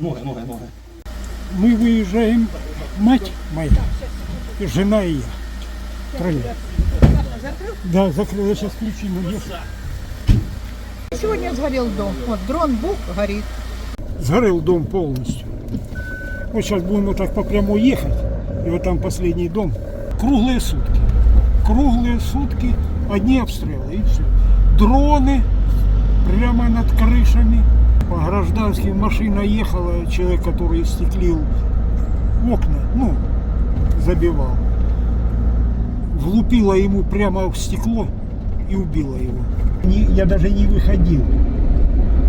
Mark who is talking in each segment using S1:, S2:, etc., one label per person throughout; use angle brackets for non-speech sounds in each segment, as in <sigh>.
S1: Ноги, ноги, ноги.
S2: Мы выезжаем, мать моя, и жена и я. Троем. Да, закрыла, сейчас ключи найдешь.
S3: Сегодня сгорел дом. Вот дрон бух горит.
S2: Сгорел дом полностью. Вот сейчас будем вот так по прямой ехать, и вот там последний дом. Круглые сутки. Круглые сутки, одни обстрелы, и все. Дроны прямо над крышами. По гражданским машина ехала, человек, который стеклил окна, ну, забивал. Влупила ему прямо в стекло и убила его. Не- я даже не выходил.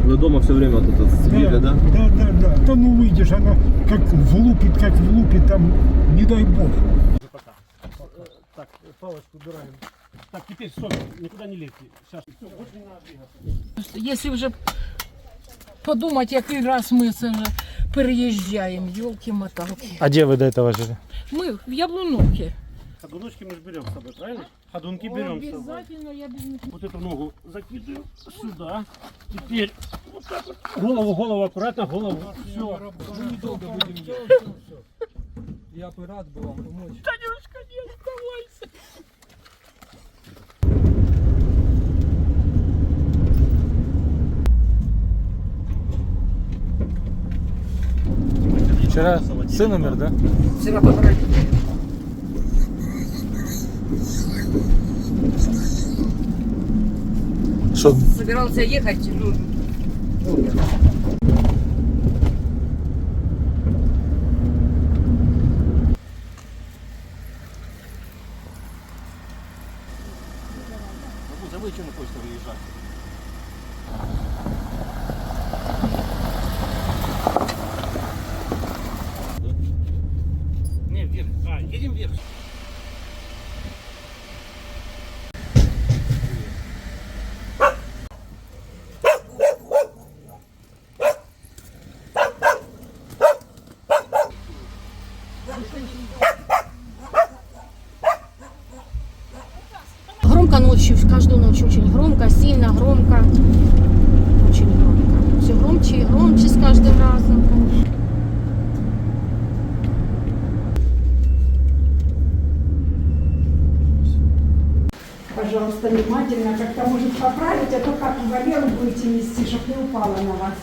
S1: Вы дома все время вот это сидели, да?
S2: Да, да, да. Да ну выйдешь, она как влупит, как влупит, там, не дай бог.
S4: Так, палочку убираем. Так, теперь стоп, никуда не лезьте. Сейчас. Все, больше не надо двигаться.
S3: Якщо вже подумати, який раз ми це вже переїжджаємо, йолки-моталки.
S5: А где вы до этого жили?
S3: Ми в Яблуновці.
S4: Ходуночки мы же берем с собой, правильно? Ходунки берем с собой.
S3: Обязательно я без них.
S4: Вот эту ногу закидываю сюда. Теперь вот так вот. Голову, голову, аккуратно, голову. Все.
S6: Мы недолго будем ехать. Я бы рад был вам помочь.
S3: Танюшка,
S5: Вчера сын умер, да?
S3: Вчера похоронили.
S5: Что,
S3: Собирался ехать, ну, умер.
S1: Бабуся, ви чому хочете
S7: Громко ночью, каждую ночь очень громко, сильно громко. Очень громко. Все громче и громче с каждым разом.
S8: Пожалуйста, внимательно, как-то может поправить, а то как Валеру будете нести, чтобы не упала на вас.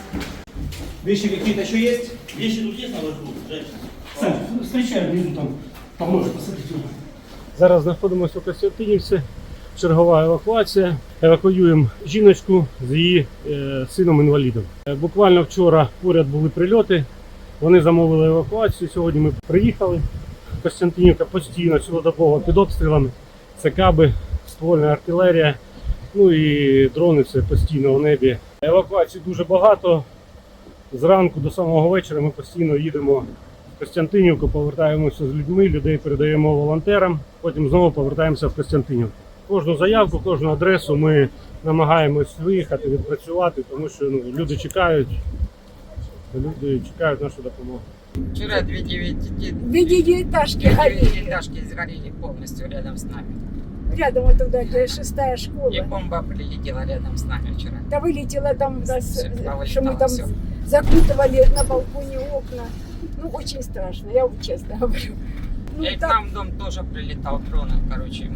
S1: Вещи какие-то еще есть?
S4: Вещи тут есть наверху, женщина? Сань, встречай внизу там. Поможешь посадить.
S5: Зараз знаходимося у Костянтинівці. Чергова евакуація. Евакуюємо жіночку з її е, сином-інвалідом. Е, Буквально вчора поряд були прильоти. Вони замовили евакуацію. Сьогодні ми приїхали. Костянтинівка постійно цілодобово під обстрілами. Це каби, ствольна артилерія. Ну і дрони все постійно у небі. Евакуацій дуже багато. Зранку до самого вечора ми постійно їдемо в Костянтинівку, повертаємося з людьми, людей передаємо волонтерам, потім знову повертаємося в Костянтинівку. Кожну заявку, кожну адресу ми намагаємось виїхати, відпрацювати, тому що ну, люди чекають, люди чекають нашу допомогу.
S9: Вчера две девяти-
S8: Две девятиэтажки
S9: две
S8: горели.
S9: девятиэтажки сгорели полностью рядом с нами.
S8: Рядом вот туда, где шестая
S9: И
S8: школа.
S9: бомба прилетела рядом с нами вчера.
S8: Да вылетела там, у нас,
S9: Всё,
S8: э,
S9: повылетало
S8: что мы там
S9: всё.
S8: закутывали на балконе окна. Ну, очень страшно, я вам честно говорю. Ну,
S9: И к
S8: так,
S9: нам в дом тоже прилетал дроном, короче.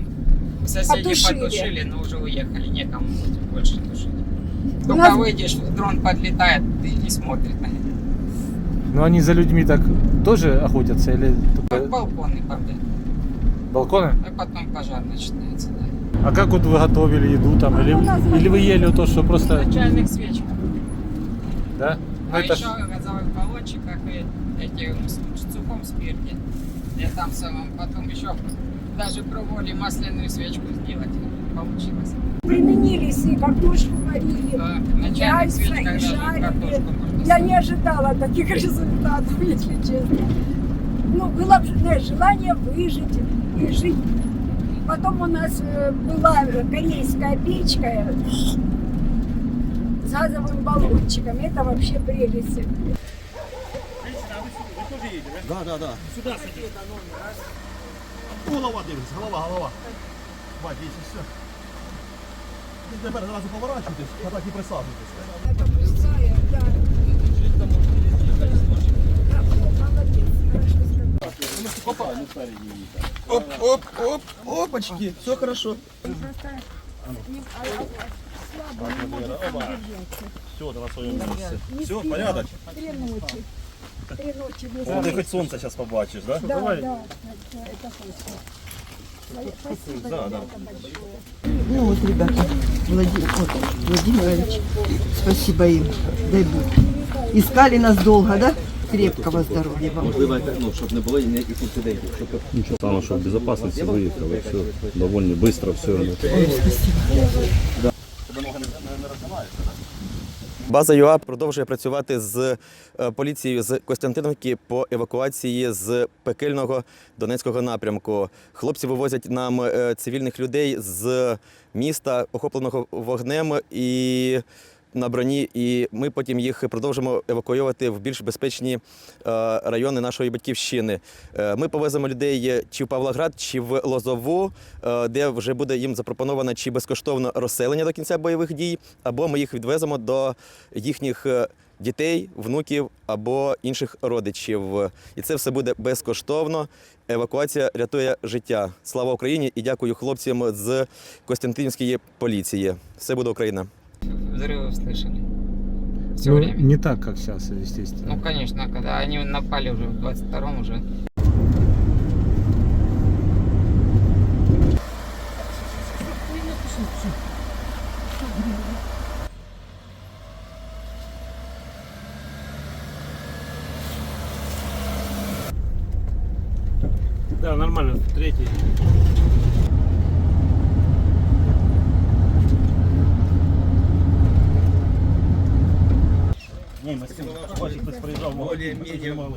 S9: Соседи
S8: Потушили.
S9: потушили, но уже уехали, некому будет больше тушить. Только
S8: нас-
S9: выйдешь, дрон подлетает и не смотрит на это.
S5: Ну они за людьми так тоже охотятся или
S9: Под
S5: только
S9: балконы бомбят.
S5: балконы?
S9: И потом пожар начинается, да.
S5: А как вот вы готовили еду там? Или, или вы ели то, что просто...
S9: На чайных свечках.
S5: Да? Ну,
S9: А
S5: это
S9: еще
S5: ж-
S9: в газовых баллончиках и эти с в сухом спирте. И там самом потом еще даже пробовали масляную свечку сделать. Получилось.
S8: применились и картошку варили.
S9: Да,
S8: Яйца и жарили. Я не ожидала таких результатов, <laughs> если честно. Ну, было желание выжить и жить. Потом у нас э, была корейская печка с газовым баллончиком. Это вообще прелесть.
S4: А да?
S1: Да, да, да.
S4: Сюда садитесь.
S1: Голова дивись, голова, голова. Бать, дивіться, все. Ти тепер зразу поворачуйтесь, а так і присаджуйтесь. Оп, оп, оп, опачки, все хорошо. Все, давай своем месте. Все, порядок.
S8: Три ночи. Три ночи без
S1: О, ты хоть солнце сейчас побачишь, да?
S8: Да, да, да, это точно. Спасибо,
S1: Да, да.
S8: ребята, большое.
S10: Ну вот, ребята, Владимир, вот, Владимирович, спасибо им, дай Бог. Искали нас долго, да? Крепкого здоровья вам.
S1: Можливо, ну, щоб не було ніяких інцидентів. Щоб...
S11: Ничего, главное, чтобы в безопасности выехало, все довольно быстро, все.
S12: База ЮА продовжує працювати з е, поліцією з Костянтиновки по евакуації з пекельного Донецького напрямку. Хлопці вивозять нам е, цивільних людей з міста, охопленого вогнем і на броні, і ми потім їх продовжимо евакуювати в більш безпечні е, райони нашої батьківщини. Е, Ми повеземо людей чи в Павлоград, чи в Лозову, е, де вже буде їм запропоновано чи безкоштовно розселення до кінця бойових дій, або ми їх відвеземо до їхніх е, дітей, внуків або інших родичів. І це все буде безкоштовно. Евакуація рятує життя. Слава Україні і дякую хлопцям з Костянтинівської поліції. Все буде Україна.
S9: Взрывы слышали. Все
S5: Ну,
S9: время.
S5: не так, как сейчас, естественно.
S9: Ну, конечно, когда они напали уже в 22-м уже.
S5: Да, нормально, третий.
S1: Хтось приїжджав,